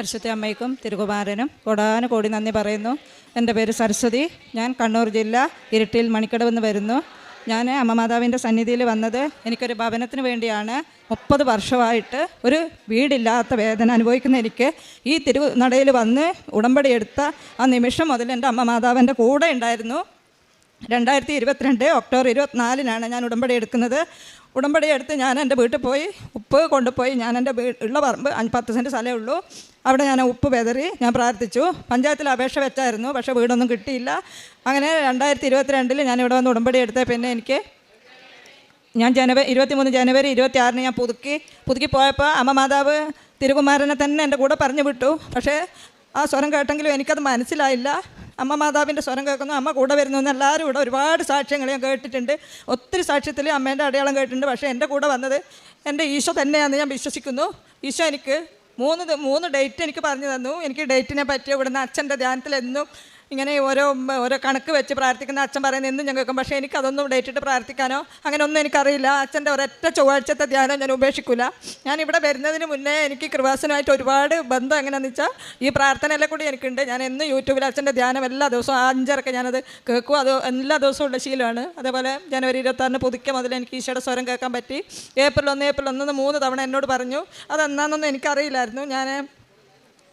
പരിശുദ്ധ അമ്മയ്ക്കും തിരുകുമാരനും കോടി നന്ദി പറയുന്നു. എന്റെ പേര് സരസ്വതി. ഞാൻ കണ്ണൂർ ജില്ല ഇരിട്ടിയിൽ മണിക്കടവെന്ന് വരുന്നു. ഞാൻ അമ്മ മാതാവിന്റെ സന്നിധിയിൽ വന്നത് എനിക്കൊരു ഭവനത്തിന് വേണ്ടിയാണ്. മുപ്പത് വർഷമായിട്ട് ഒരു വീടില്ലാത്ത വേദന അനുഭവിക്കുന്ന എനിക്ക് ഈ തിരുനടയിൽ വന്ന് ഉടമ്പടി എടുത്ത ആ നിമിഷം മുതൽ എന്റെ അമ്മ മാതാവിന്റെ കൂടെ ഉണ്ടായിരുന്നു. രണ്ടായിരത്തി ഇരുപത്തിരണ്ട് ഒക്ടോബർ ഇരുപത്തിനാലിനാണ് ഞാൻ ഉടമ്പടി എടുക്കുന്നത്. ഉടമ്പടി എടുത്ത് ഞാൻ എന്റെ വീട്ടിൽ പോയി ഉപ്പ് കൊണ്ടുപോയി. ഞാൻ എന്റെ ഉള്ള പറമ്പ് പത്ത് സെന്റ് സ്ഥലമേ ഉള്ളൂ. അവിടെ ഞാൻ ഉപ്പ് വെതറി ഞാൻ പ്രാർത്ഥിച്ചു. പഞ്ചായത്തിൽ അപേക്ഷ വെച്ചായിരുന്നു പക്ഷേ വീടൊന്നും കിട്ടിയില്ല. അങ്ങനെ രണ്ടായിരത്തി ഇരുപത്തിരണ്ടിൽ ഞാൻ ഇവിടെ വന്ന് ഉടമ്പടി എടുത്ത പിന്നെ എനിക്ക് ഞാൻ ജനുവരി ഇരുപത്തിമൂന്ന് ജനുവരി ഇരുപത്തിയാറിന് ഞാൻ പുതുക്കി പുതുക്കി പോയപ്പോൾ അമ്മ മാതാവ് തിരുകുമാരനെ തന്നെ എന്റെ കൂടെ പറഞ്ഞു വിട്ടു. പക്ഷേ ആ സ്വരം കേട്ടെങ്കിലും എനിക്കത് മനസ്സിലായില്ല. അമ്മ മാതാവിന്റെ സ്വരം കേൾക്കുന്നു. അമ്മ കൂടെ വരുന്നു എന്ന് എല്ലാവരും കൂടെ ഒരുപാട് സാക്ഷ്യങ്ങൾ ഞാൻ കേട്ടിട്ടുണ്ട്. ഒത്തിരി സാക്ഷ്യത്തിൽ അമ്മേന്റെ അടയാളം കേട്ടിട്ടുണ്ട്. പക്ഷേ എന്റെ കൂടെ വന്നത് എന്റെ ഈശോ തന്നെയാണെന്ന് ഞാൻ വിശ്വസിക്കുന്നു. ഈശോ എനിക്ക് മൂന്ന് മൂന്ന് ഡേറ്റ് എനിക്ക് പറഞ്ഞു തന്നു. എനിക്ക് ഡേറ്റിനെ പറ്റി ഇവിടുന്ന് അച്ഛന്റെ ധ്യാനത്തിൽ എന്നും ഇങ്ങനെ ഓരോ ഓരോ കണക്ക് വെച്ച് പ്രാർത്ഥിക്കുന്ന അച്ഛൻ പറയുന്ന എന്നും ഞാൻ കേൾക്കും. പക്ഷേ എനിക്കതൊന്നും ഡേറ്റിട്ട് പ്രാർത്ഥിക്കാനോ അങ്ങനെ ഒന്നും എനിക്കറിയില്ല. അച്ഛന്റെ ഒരൊറ്റ ചൊവ്വാഴ്ചത്തെ ധ്യാനം ഞാൻ ഉപേക്ഷിക്കില്ല ഞാൻ ഇവിടെ വരുന്നതിന് മുന്നേ എനിക്ക് കൃപാസനമായിട്ട് ഒരുപാട് ബന്ധം എങ്ങനെയാണെന്ന് വെച്ചാൽ ഈ പ്രാർത്ഥനയെല്ലാം കൂടി എനിക്കുണ്ട്. ഞാൻ എന്നും യൂട്യൂബിൽ അച്ഛന്റെ ധ്യാനം എല്ലാ ദിവസവും അഞ്ചരക്ക് ഞാനത് കേൾക്കും. അത് എല്ലാ ദിവസവും ഉള്ള ശീലമാണ്. അതേപോലെ ജനുവരി ഇരുപത്താറിന് പുതുക്കിയ മുതൽ എനിക്ക് ഈശോയുടെ സ്വരം കേൾക്കാൻ പറ്റി. ഏപ്രിൽ ഒന്ന് ഏപ്രിൽ ഒന്ന് മൂന്ന് തവണ എന്നോട് പറഞ്ഞു. അത് അതെന്നാന്നൊന്നും എനിക്കറിയില്ലായിരുന്നു. ഞാൻ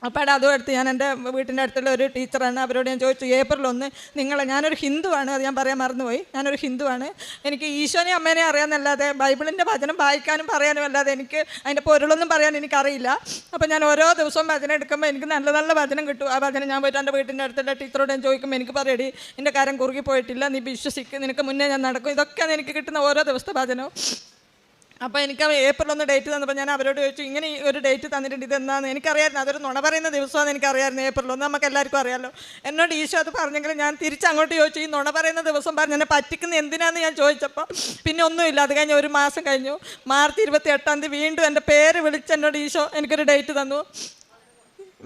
അപ്പോൾ അതും എടുത്ത് ഞാൻ എന്റെ വീട്ടിന്റെ അടുത്തുള്ള ഒരു ടീച്ചറാണ്. അവരോട് ഞാൻ ചോദിച്ചു ഏപ്രിൽ ഒന്ന് നിങ്ങൾ ഞാനൊരു ഹിന്ദുവാണ്. അത് ഞാൻ പറയാൻ മറന്നുപോയി. ഞാനൊരു ഹിന്ദുവാണ്. എനിക്ക് ഈശോനെ അമ്മേനെ അറിയാമെന്നല്ലാതെ ബൈബിളിന്റെ വചനം വായിക്കാനും പറയാനും അല്ലാതെ എനിക്ക് അതിന്റെ പൊരുളൊന്നും പറയാൻ എനിക്കറിയില്ല. അപ്പോൾ ഞാൻ ഓരോ ദിവസവും വചനം എടുക്കുമ്പോൾ എനിക്ക് നല്ല നല്ല വചനം കിട്ടും. ആ വചനം ഞാൻ പോയിട്ട് എന്റെ വീട്ടിന്റെ അടുത്തുള്ള ടീച്ചറോട് ഞാൻ ചോദിക്കുമ്പോൾ എനിക്ക് പറയടി എന്റെ കാര്യം കുറുകി പോയിട്ടില്ല. നീ വിശ്വസിക്കും. നിനക്ക് മുന്നേ ഞാൻ നടക്കും. ഇതൊക്കെയാണ് എനിക്ക് കിട്ടുന്ന ഓരോ ദിവസത്തെ വചനവും. അപ്പോൾ എനിക്ക് ഏപ്രിൽ ഒന്ന് ഡേറ്റ് തന്നപ്പോൾ ഞാൻ അവരോട് ചോദിച്ചു ഇങ്ങനെ ഒരു ഡേറ്റ് തന്നിട്ടുണ്ട് ഇതെന്നാന്ന് എനിക്കറിയായിരുന്നു. അതൊരു നുണ പറയുന്ന ദിവസമാണെന്ന് എനിക്കറിയായിരുന്നു ഏപ്രിൽ ഒന്ന്. നമുക്ക് എല്ലാവർക്കും അറിയാമല്ലോ എന്നോട് ഈശോ അത് പറഞ്ഞെങ്കിലും ഞാൻ തിരിച്ച് അങ്ങോട്ട് ചോദിച്ചു ഈ നുണ പറയുന്ന ദിവസം പറഞ്ഞു എന്നെ പറ്റിക്കുന്ന എന്തിനാന്ന് ഞാൻ ചോദിച്ചപ്പോൾ പിന്നെ ഒന്നുമില്ല. അത് കഴിഞ്ഞ് ഒരു മാസം കഴിഞ്ഞു. മാർച്ച് ഇരുപത്തി എട്ടാം തീയതി വീണ്ടും എന്റെ പേര് വിളിച്ച് എന്നോട് ഈശോ എനിക്കൊരു ഡേറ്റ് തന്നു.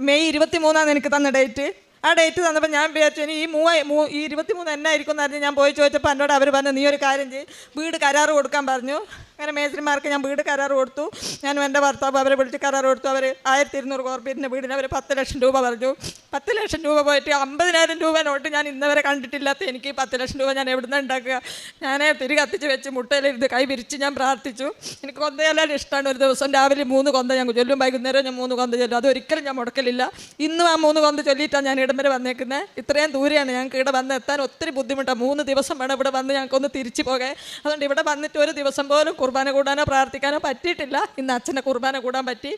മെയ് ഇരുപത്തി മൂന്നാണ് എനിക്ക് തന്ന ഡേറ്റ് ആ ഡേറ്റ് തന്നപ്പോൾ ഞാൻ വിചാരിച്ചു ഇനി ഈ മൂവ മൂ ഈ ഇരുപത്തി മൂന്ന് എന്നായിരിക്കും എന്ന് അറിഞ്ഞ് ഞാൻ പോയി ചോദിച്ചപ്പോൾ എന്നോട് അവർ പറഞ്ഞു നീ ഒരു കാര്യം ചെയ്യും. വീട് കരാറ് കൊടുക്കാൻ പറഞ്ഞു. അങ്ങനെ മേസ്ത്രിമാർക്ക് ഞാൻ വീട് കരാറ് കൊടുത്തു. ഞാൻ എന്റെ ഭർത്താവ് അവരെ വിളിച്ച് കരാറ് കൊടുത്തു. അവർ ആയിരത്തി ഇരുന്നൂറ് കോർപ്പറേറ്റിന്റെ വീടിന് അവർ പത്ത് ലക്ഷം രൂപ പറഞ്ഞു. പത്ത് ലക്ഷം രൂപ പോയിട്ട് അമ്പതിനായിരം രൂപ നോട്ട് ഞാൻ ഇന്നവരെ കണ്ടിട്ടില്ലാത്ത എനിക്ക് പത്ത് ലക്ഷം രൂപ ഞാൻ എവിടുന്ന് ഉണ്ടാക്കുക? ഞാൻ തിരി കത്തിച്ച് വെച്ച് മുട്ടയിലിരുന്ന് കൈ വിരിച്ച് ഞാൻ പ്രാർത്ഥിച്ചു. എനിക്ക് കൊന്തയെല്ലാം ഇഷ്ടമാണ് ഒരു ദിവസം രാവിലെ മൂന്ന് കൊന്ത ഞാൻ ചൊല്ലും വൈകുന്നേരം ഞാൻ മൂന്ന് കൊന്ത ചൊല്ലും. അതൊരിക്കലും ഞാൻ മുടക്കലില്ല. ഇന്നും ആ മൂന്ന് കൊന്ത ചൊല്ലിയിട്ടാണ് ഞാൻ ഇടം വരെ വന്നേക്കുന്നത് ഇത്രയും ദൂരെയാണ് ഞങ്ങൾക്ക് ഇവിടെ വന്ന് എത്താൻ ഒത്തിരി ബുദ്ധിമുട്ടാണ് മൂന്ന് ദിവസം വേണം ഇവിടെ വന്ന് ഞങ്ങൾക്കൊന്ന് തിരിച്ചു പോകേ അതുകൊണ്ട് ഇവിടെ വന്നിട്ട് ഒരു ദിവസം പോലും കുർബാന കൂടാനോ പ്രാർത്ഥിക്കാനോ പറ്റിയിട്ടില്ല. ഇന്ന് അച്ഛന്റെ കുർബാന കൂടാൻ പറ്റി.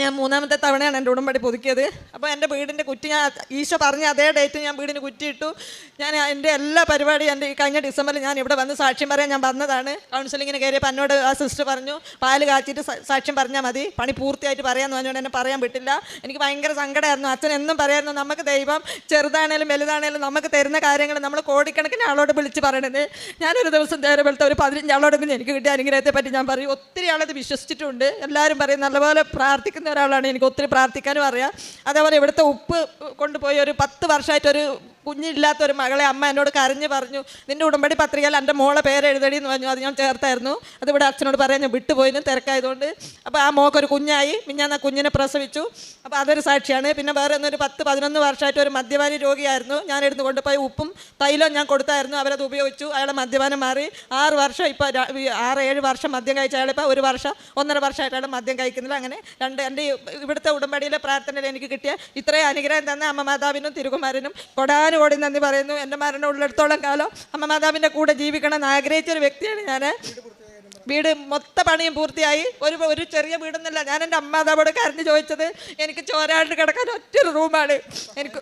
ഞാൻ മൂന്നാമത്തെ തവണയാണ് എന്റെ ഉടമ്പടി പുതുക്കിയത്. അപ്പോൾ എന്റെ വീടിന്റെ കുറ്റി ഞാൻ ഈശോ പറഞ്ഞ അതേ ഡേറ്റ് ഞാൻ വീടിന് കുറ്റിയിട്ടു. ഞാൻ എന്റെ എല്ലാ പരിപാടിയും എന്റെ ഈ കഴിഞ്ഞ ഡിസംബറിൽ ഞാൻ ഇവിടെ വന്ന് സാക്ഷ്യം പറയാൻ ഞാൻ വന്നതാണ്. കൗൺസിലിങ്ങിന് കയറിയപ്പോൾ എന്നോട് ആ സിസ്റ്റർ പറഞ്ഞു പാൽ കാച്ചിട്ട് സാക്ഷ്യം പറഞ്ഞാൽ മതി. പണി പൂർത്തിയായിട്ട് പറയാമെന്ന് പറഞ്ഞുകൊണ്ട് എന്നെ പറയാൻ പറ്റില്ല എനിക്ക് ഭയങ്കര സങ്കടമായിരുന്നു. അച്ഛൻ എന്നും പറയായിരുന്നു നമുക്ക് ദൈവം ചെറുതാണേലും വലുതാണേലും നമുക്ക് തരുന്ന കാര്യങ്ങൾ നമ്മൾ കോടിക്കണക്കിന് ആളോട് വിളിച്ച് പറയണത്. ഞാനൊരു ദിവസം നേരെ വെളുത്ത ഒരു പതിനഞ്ച് ആളോടെങ്കിലും എനിക്ക് കിട്ടിയ അനുഗ്രഹത്തെ പറ്റി ഞാൻ പറയും. ഒത്തിരി ആളത് വിശ്വസിച്ചിട്ടുണ്ട്. എല്ലാവരും പറയും നല്ലപോലെ പ്രാർത്ഥിക്കുന്ന. ഒരാളാണ്. എനിക്ക് ഒത്തിരി പ്രാർത്ഥിക്കാനും അറിയാം. അതേപോലെ ഇവിടുത്തെ ഉപ്പ് കൊണ്ടുപോയി ഒരു പത്ത് വർഷമായിട്ടൊരു കുഞ്ഞില്ലാത്ത ഒരു മകളെ അമ്മ എന്നോട് കരഞ്ഞ് പറഞ്ഞു നിന്റെ ഉടമ്പടി പത്രികയിൽ എന്റെ മോളെ പേര് എഴുതടി എന്ന് പറഞ്ഞു. അത് ഞാൻ ചേർത്തായിരുന്നു. അതിവിടെ അച്ഛനോട് പറയാൻ ഞാൻ വിട്ടുപോയിന്ന് തിരക്കായതുകൊണ്ട്. അപ്പോൾ ആ മോക്കൊരു കുഞ്ഞായി. പിന്നെ ആ കുഞ്ഞിനെ പ്രസവിച്ചു. അപ്പോൾ അതൊരു സാക്ഷിയാണ്. പിന്നെ വേറെ ഒന്നൊരു പത്ത് പതിനൊന്ന് വർഷമായിട്ട് ഒരു മദ്യപാനി രോഗിയായിരുന്നു. ഞാൻ എടുത്ത് കൊണ്ടുപോയി ഉപ്പും തൈലവും ഞാൻ കൊടുത്തായിരുന്നു. അവരത് ഉപയോഗിച്ചു. അയാളെ മദ്യപാനം മാറി. ആറ് വർഷം ഇപ്പോൾ ആറ് ഏഴ് വർഷം മദ്യം കഴിച്ച അയാളിപ്പോൾ ഒരു വർഷം ഒന്നര വർഷമായിട്ട് അയാൾ മദ്യം കഴിക്കുന്നില്ല. അങ്ങനെ രണ്ട് എന്റെ ഇവിടുത്തെ ഉടമ്പടിയിലെ പ്രാർത്ഥനയിൽ എനിക്ക് കിട്ടിയ ഇത്രയും അനുഗ്രഹം തന്ന അമ്മ മാതാവിനും തിരുകുമാരനും. കൊടാനുകോടി നന്ദി പറയുന്നു. എന്റെ മരണം ഉള്ളിടത്തോളം കാലം അമ്മ മാതാവിന്റെ കൂടെ ആഗ്രഹിച്ച ഒരു വ്യക്തിയാണ് ഞാൻ വീട് മൊത്ത പണിയും പൂർത്തിയായി. ഒരു ഒരു ചെറിയ വീടൊന്നുമില്ല. ഞാൻ എന്റെ അമ്മാതാവോട് കരഞ്ഞ് ചോദിച്ചത് എനിക്ക് ചോരാണ്ട് കിടക്കാൻ ഒറ്റൊരു റൂമാണ് എനിക്ക്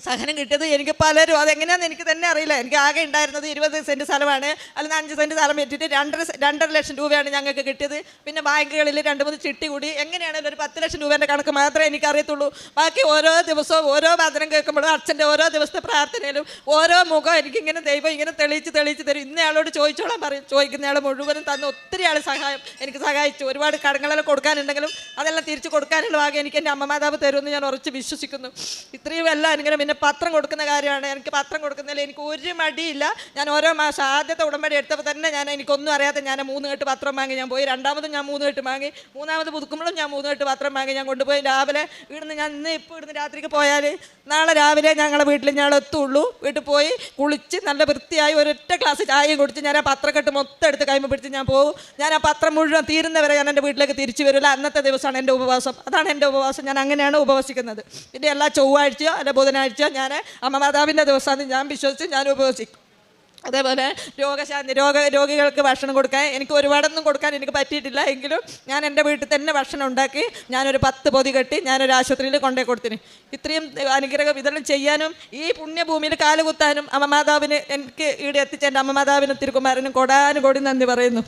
സഹനം കിട്ടിയത് എനിക്ക് പലരും അതെങ്ങനെയാണെന്ന് എനിക്ക് തന്നെ അറിയില്ല. എനിക്ക് ആകെ ഉണ്ടായിരുന്നത് ഇരുപത് സെന്റ് സ്ഥലമാണ്. അല്ലെങ്കിൽ അഞ്ച് സെന്റ് സ്ഥലം വെച്ചിട്ട് രണ്ടര രണ്ടര ലക്ഷം രൂപയാണ് ഞങ്ങൾക്ക് കിട്ടിയത്. പിന്നെ ബാങ്കുകളിൽ രണ്ട് മൂന്ന് ചിട്ടി കൂടി. എങ്ങനെയാണെങ്കിലും ഒരു പത്ത് ലക്ഷം രൂപേന്റെ കണക്ക് മാത്രമേ എനിക്ക് അറിയത്തുള്ളൂ ബാക്കി ഓരോ ദിവസവും ഓരോ ഭദ്രം കേൾക്കുമ്പോഴും അച്ഛന്റെ ഓരോ ദിവസത്തെ പ്രാർത്ഥനയിലും ഓരോ മുഖം എനിക്കിങ്ങനെ ദൈവം ഇങ്ങനെ തെളിയിച്ച് തെളിയിച്ച് തരും. ഇന്നയാളോട് ചോദിച്ചോളാൻ പറയും. ചോദിക്കുന്നയാൾ മുഴുവനും തന്ന ഒത്തിരി ആൾ സഹായം എനിക്ക് സഹായിച്ചു. ഒരുപാട് കടങ്ങളെല്ലാം കൊടുക്കാനുണ്ടെങ്കിലും അതെല്ലാം തിരിച്ച് കൊടുക്കാനുള്ള ഭാഗം എനിക്ക് എന്റെ അമ്മ മാതാവ് തരുമെന്ന് ഞാൻ ഉറച്ച് വിശ്വസിക്കുന്നു. ഇത്രയും എല്ലാം അനുഗ്രഹം പിന്നെ പത്രം കൊടുക്കുന്ന കാര്യമാണ്. എനിക്ക് പത്രം കൊടുക്കുന്നതിൽ എനിക്ക് ഒരു മടിയില്ല. ഞാൻ ഓരോ മാസം ആദ്യത്തെ ഉടമ്പടി എടുത്തപ്പോൾ തന്നെ ഞാൻ എനിക്കൊന്നും അറിയാതെ ഞാൻ മൂന്ന് കെട്ട് പത്രം വാങ്ങി ഞാൻ പോയി. രണ്ടാമതും ഞാൻ മൂന്ന് കെട്ട് വാങ്ങി. മൂന്നാമത് പുതുക്കുമ്പോഴും ഞാൻ മൂന്ന് കെട്ട് പത്രം വാങ്ങി ഞാൻ കൊണ്ടുപോയി. രാവിലെ ഇവിടുന്ന് ഞാൻ ഇന്ന് ഇപ്പോൾ ഇവിടുന്ന് രാത്രിക്ക് പോയാൽ നാളെ രാവിലെ ഞങ്ങളുടെ വീട്ടിൽ ഞങ്ങൾ എത്തുള്ളൂ. വീട്ടിൽ പോയി കുളിച്ച് നല്ല വൃത്തിയായി ഒരൊറ്റ ഗ്ലാസ് ചായയും കുടിച്ച് ഞാൻ ആ പത്രക്കെട്ട് മൊത്തം എടുത്ത് കൈമ പിടിച്ച് ഞാൻ പോകും. ഞാൻ ആ പത്രം മുഴുവൻ തീരുന്നവരെ ഞാൻ എന്റെ വീട്ടിലേക്ക് തിരിച്ചു വരില്ല. അന്നത്തെ ദിവസമാണ് എന്റെ ഉപവാസം. അതാണ് എന്റെ ഉപവാസം. ഞാൻ അങ്ങനെയാണ് ഉപവസിക്കുന്നത്. പിന്നെ എല്ലാ ചൊവ്വാഴ്ചയോ അല്ല ബുധനാഴ്ചയോ ഞാൻ അമ്മ മാതാവിന്റെ ദിവസമാണ് ഞാൻ വിശ്വസിച്ച് ഞാൻ ഉപവസിക്കും അതേപോലെ രോഗശാന്തി രോഗ രോഗികൾക്ക് ഭക്ഷണം കൊടുക്കാൻ എനിക്ക് ഒരുപാടൊന്നും കൊടുക്കാൻ എനിക്ക് പറ്റിയിട്ടില്ല. എങ്കിലും ഞാൻ എന്റെ വീട്ടിൽ തന്നെ ഭക്ഷണം ഉണ്ടാക്കി ഞാനൊരു പത്ത് പൊതി കെട്ടി ഞാനൊരു ആശുപത്രിയിൽ കൊണ്ടേ കൊടുത്തിന്. ഇത്രയും അനുഗ്രഹം ഇതെല്ലാം ചെയ്യാനും ഈ പുണ്യഭൂമിയിൽ കാലുകുത്താനും അമ്മമാതാവിന് എനിക്ക് ഇവിടെ എത്തിച്ച എന്റെ അമ്മ തിരുക്കുമാരനും കൊടാനും കൊടാനുകൊടി നന്ദി പറയുന്നു.